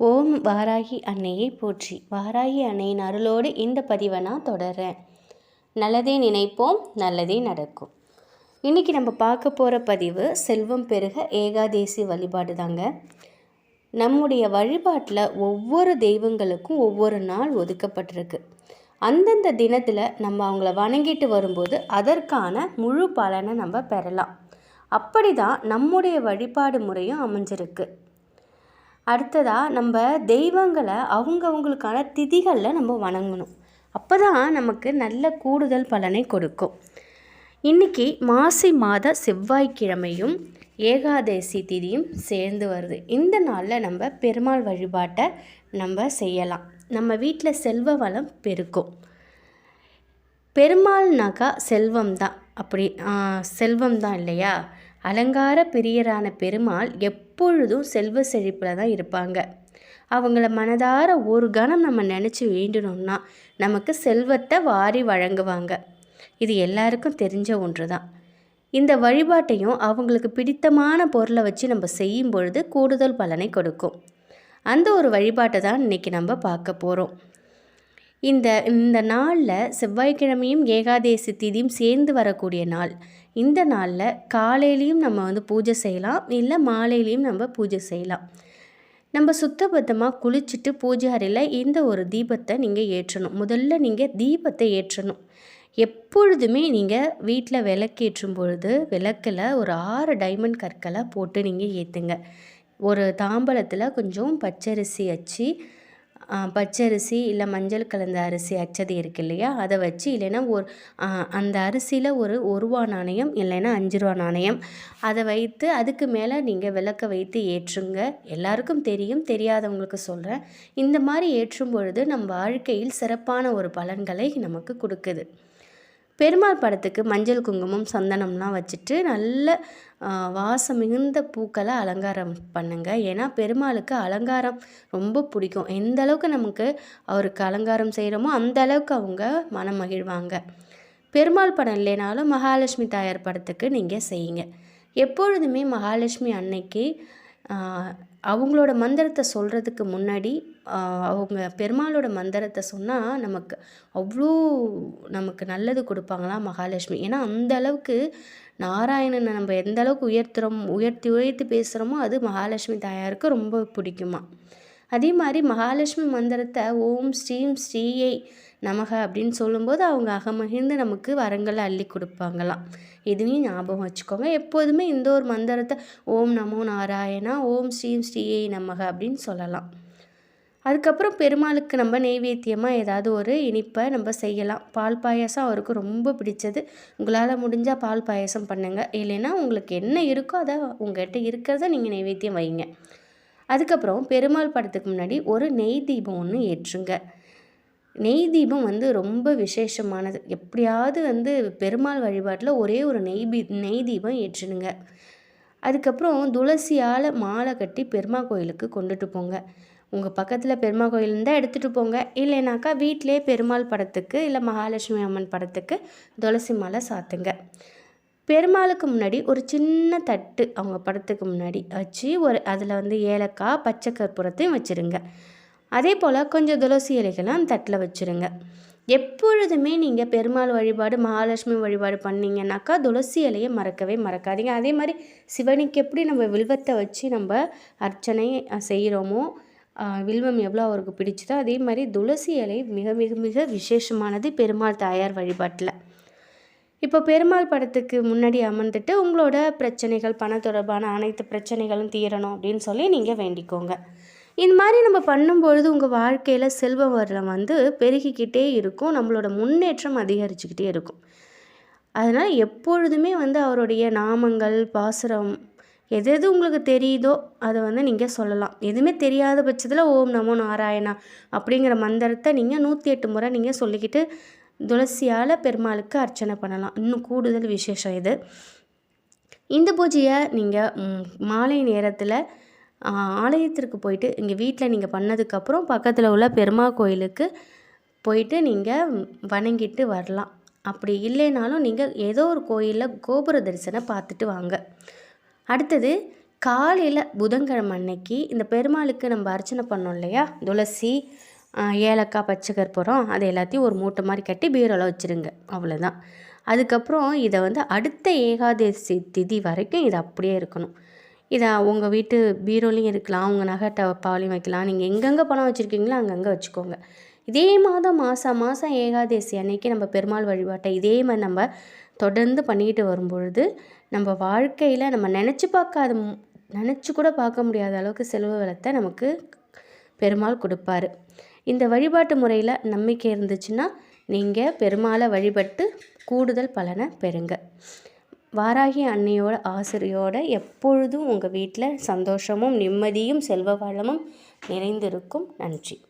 ஓம் வாராகி அன்னையை போற்றி. வாராகி அன்னையின் அருளோடு இந்த பதிவை நான் தொடர்றேன். நல்லதே நினைப்போம் நல்லதே நடக்கும். இன்றைக்கி நம்ம பார்க்க போகிற பதிவு செல்வம் பெருக ஏகாதேசி வழிபாடு தாங்க. நம்முடைய வழிபாட்டில் ஒவ்வொரு தெய்வங்களுக்கும் ஒவ்வொரு நாள் ஒதுக்கப்பட்டிருக்கு. அந்தந்த தினத்தில் நம்ம அவங்கள வணங்கிட்டு வரும்போது அதற்கான முழு பலனை நம்ம பெறலாம். அப்படி தான் நம்முடைய வழிபாடு முறையும் அமைஞ்சிருக்கு. அடுத்ததாக நம்ம தெய்வங்களை அவங்கவுங்களுக்கான திதிகளில் நம்ம வணங்கணும். அப்போ தான் நமக்கு நல்ல கூடுதல் பலனை கொடுக்கும். இன்றைக்கி மாசி மாத செவ்வாய்க்கிழமையும் ஏகாதசி திதியும் சேர்ந்து வருது. இந்த நாளில் நம்ம பெருமாள் வழிபாட்டை நம்ம செய்யலாம். நம்ம வீட்டில் செல்வ வளம் பெருக்கும். பெருமாள்னாக்கா செல்வம் தான். அப்படி செல்வம் தான் இல்லையா? அலங்கார பிரியரான பெருமாள் எப்பொழுதும் செல்வ செழிப்பில் தான் இருப்பாங்க. அவங்கள மனதார ஒரு கணம் நம்ம நினச்சி வேண்டணும்னா நமக்கு செல்வத்தை வாரி வழங்குவாங்க. இது எல்லாருக்கும் தெரிஞ்ச ஒன்று தான் இந்த வழிபாட்டையும் அவங்களுக்கு பிடித்தமான பொருளை வச்சு நம்ம செய்யும் பொழுது கூடுதல் பலனை கொடுக்கும். அந்த ஒரு வழிபாட்டை தான் இன்றைக்கி நம்ம பார்க்க போகிறோம் இந்த இந்த நாளில் செவ்வாய்க்கிழமையும் ஏகாதேசி திதியும் சேர்ந்து வரக்கூடிய நாள். இந்த நாளில் காலையிலையும் நம்ம வந்து பூஜை செய்யலாம் இல்லை மாலையிலையும் நம்ம பூஜை செய்யலாம். நம்ம சுத்தபத்தமாக குளிச்சுட்டு பூஜை அறையில் இந்த ஒரு தீபத்தை நீங்கள் ஏற்றணும். முதல்ல நீங்கள் தீபத்தை ஏற்றணும். எப்பொழுதுமே நீங்கள் வீட்டில் விளக்கேற்றும் பொழுது விளக்கில் ஒரு ஆறு டைமண்ட் கற்களை போட்டு நீங்கள் ஏற்றுங்க ஒரு தாம்பலத்தில் கொஞ்சம் பச்சரிசி வச்சு பச்சரிசி இல்லை மஞ்சள் கலந்த அரிசி அச்சது இருக்கு இல்லையா அதை வச்சு இல்லைன்னா ஒரு அந்த அரிசியில் ஒரு ஒரு ரூபா நாணயம் இல்லைன்னா அஞ்சு ரூபா நாணயம். அதை வைத்து அதுக்கு மேலே நீங்கள் விளக்க வைத்து ஏற்றுங்க. எல்லாருக்கும் தெரியும் தெரியாதவங்களுக்கு சொல்கிறேன் இந்த மாதிரி ஏற்றும் பொழுது நம் வாழ்க்கையில் சிறப்பான ஒரு பலன்களை நமக்கு கொடுக்குது. பெருமாள் படத்துக்கு மஞ்சள் குங்குமம் சந்தனம்லாம் வச்சுட்டு நல்ல வாசம் மிகுந்த பூக்களை அலங்காரம் பண்ணுங்கள் ஏன்னா பெருமாளுக்கு அலங்காரம் ரொம்ப பிடிக்கும். எந்த அளவுக்கு நமக்கு அவருக்கு அலங்காரம் செய்கிறோமோ அந்த அளவுக்கு அவங்க மனம் மகிழ்வாங்க. பெருமாள் படம் இல்லைனாலும் மகாலட்சுமி தாயார் படத்துக்கு நீங்கள் செய்யுங்க. எப்பொழுதுமே மகாலட்சுமி அன்னைக்கு அவங்களோட மந்திரத்தை சொல்கிறதுக்கு முன்னாடி அவங்க பெருமாளோட மந்திரத்தை சொன்னால் நமக்கு அவ்வளோ நமக்கு நல்லது கொடுப்பாங்களாம் மகாலட்சுமி? ஏன்னா அந்த அளவுக்கு நாராயணனை நம்ம எந்த அளவுக்கு உயர்த்துகிறோம் உயர்த்தி உயர்த்தி பேசுகிறோமோ அது மகாலட்சுமி தாயாருக்கு ரொம்ப பிடிக்குமா? அதே மாதிரி மகாலட்சுமி மந்திரத்தை ஓம் ஸ்ரீம் ஸ்ரீயை நமக அப்படின்னு சொல்லும்போது அவங்க அகமகிழ்ந்து நமக்கு வரங்களை அள்ளி கொடுப்பாங்களாம். இதுவும் ஞாபகம் வச்சுக்கோங்க. எப்போதுமே இந்த ஒரு மந்திரத்தை ஓம் நமோ நாராயணா ஓம் ஸ்ரீம் ஸ்ரீயை நமக அப்படின்னு சொல்லலாம். அதுக்கப்புறம் பெருமாளுக்கு நம்ம நெய்வேத்தியமாக ஏதாவது ஒரு இனிப்பை நம்ம செய்யலாம். பால் பாயசம் அவருக்கு ரொம்ப பிடிச்சது. உங்களால் முடிஞ்சால் பால் பாயசம் பண்ணுங்கள் இல்லைன்னா உங்களுக்கு என்ன இருக்கோ அதை உங்கள்கிட்ட இருக்கிறத நீங்கள் நெய்வேத்தியம் வைங்க. அதுக்கப்புறம் பெருமாள் படத்துக்கு முன்னாடி ஒரு நெய் தீபம் ஒன்று ஏற்றுங்க. நெய் தீபம் வந்து ரொம்ப விசேஷமானது. எப்படியாவது வந்து பெருமாள் வழிபாட்டில் ஒரே ஒரு நெய் பீ நெய் தீபம் ஏற்றிடுங்க அதுக்கப்புறம் துளசியால் மாலை கட்டி பெருமா கோயிலுக்கு கொண்டுட்டு போங்க. உங்கள் பக்கத்தில் பெருமா கோயில் இருந்தால் எடுத்துகிட்டு போங்க. இல்லைனாக்கா வீட்டிலே பெருமாள் படத்துக்கு இல்லை மகாலட்சுமி அம்மன் படத்துக்கு துளசி மாலை சாத்துங்க. பெருமாளுக்கு முன்னாடி ஒரு சின்ன தட்டு அவங்க படத்துக்கு முன்னாடி வச்சு ஒரு அதில் வந்து ஏலக்காய் பச்சை கற்பூரத்தையும் வச்சுருங்க. அதே போல் கொஞ்சம் துளசி இலைகள்லாம் அந்த தட்டில் வச்சுருங்க. எப்பொழுதுமே நீங்கள் பெருமாள் வழிபாடு மகாலட்சுமி வழிபாடு பண்ணிங்கன்னாக்கா துளசி இலையை மறக்கவே மறக்காதீங்க. அதே மாதிரி சிவனுக்கு எப்படி நம்ம வில்வத்தை வச்சு நம்ம அர்ச்சனை செய்கிறோமோ வில்வம் எவ்வளோ அவருக்கு பிடிச்சதோ அதே மாதிரி துளசி இலை மிக மிக மிக விசேஷமானது பெருமாள் தாயார் வழிபாட்டில். இப்போ பெருமாள் படத்துக்கு முன்னாடி அமர்ந்துட்டு உங்களோட பிரச்சனைகள் பண தொடர்பான அனைத்து பிரச்சனைகளும் தீரணும் அப்படின்னு சொல்லி நீங்கள் வேண்டிக்கோங்க. இந்த மாதிரி நம்ம பண்ணும்பொழுது உங்கள் வாழ்க்கையில் செல்வ வரலாம் வந்து பெருகிக்கிட்டே இருக்கும். நம்மளோட முன்னேற்றம் அதிகரிச்சுக்கிட்டே இருக்கும். அதனால் எப்பொழுதுமே வந்து அவருடைய நாமங்கள் பாசுரம் எது எது உங்களுக்கு தெரியுதோ அதை வந்து நீங்கள் சொல்லலாம். எதுவுமே தெரியாத பட்சத்தில் ஓம் நமோ நாராயணா அப்படிங்கிற மந்திரத்தை நீங்கள் நூற்றி எட்டு முறை நீங்கள் சொல்லிக்கிட்டு துளசியால் பெருமாளுக்கு அர்ச்சனை பண்ணலாம். இன்னும் கூடுதல் விசேஷம் இது. இந்த பூஜையை நீங்கள் மாலை நேரத்தில் ஆலயத்திற்கு போயிட்டு இங்கே வீட்டில் நீங்கள் பண்ணதுக்கப்புறம் பக்கத்தில் உள்ள பெருமா கோயிலுக்கு போயிட்டு நீங்கள் வணங்கிட்டு வரலாம். அப்படி இல்லைனாலும் நீங்கள் ஏதோ ஒரு கோயிலில் கோபுர தரிசனம் பார்த்துட்டு வாங்க. அடுத்தது காலையில் புதன்கிழமை அன்னைக்கு இந்த பெருமாளுக்கு நம்ம அர்ச்சனை பண்ணோம் இல்லையா? துளசி ஏலக்காய் பச்சை கற்பூரம் அது எல்லாத்தையும் ஒரு மூட்டை மாதிரி கட்டி பீரோவில் வச்சுருங்க. அவ்வளோதான் அதுக்கப்புறம் இதை வந்து அடுத்த ஏகாதசி திதி வரைக்கும் இது அப்படியே இருக்கணும். இதை உங்கள் வீட்டு பீரோலையும் இருக்கலாம் உங்கள் நகை டப்பாலையும் வைக்கலாம். நீங்கள் எங்கெங்கே பணம் வச்சுருக்கீங்களோ அங்கங்கே வச்சுக்கோங்க. இதே மாதம் மாதம் மாதம் ஏகாதசி அன்னைக்கு நம்ம பெருமாள் வழிபாட்டை இதே மாதிரி நம்ம தொடர்ந்து பண்ணிக்கிட்டு வரும்பொழுது நம்ம வாழ்க்கையில் நம்ம நினச்சி பார்க்காத நினச்சி கூட பார்க்க முடியாத அளவுக்கு செல்வ வளத்தை நமக்கு பெருமாள் கொடுப்பாரு. இந்த வழிபாட்டு முறையில் நம்பிக்கை இருந்துச்சுன்னா நீங்கள் பெருமாளை வழிபட்டு கூடுதல் பலனை பெறுங்க. வாராகி அன்னையோட ஆசிரியோட எப்பொழுதும் உங்கள் வீட்டில் சந்தோஷமும் நிம்மதியும் செல்வ வளமும் நிறைந்திருக்கும். நன்றி.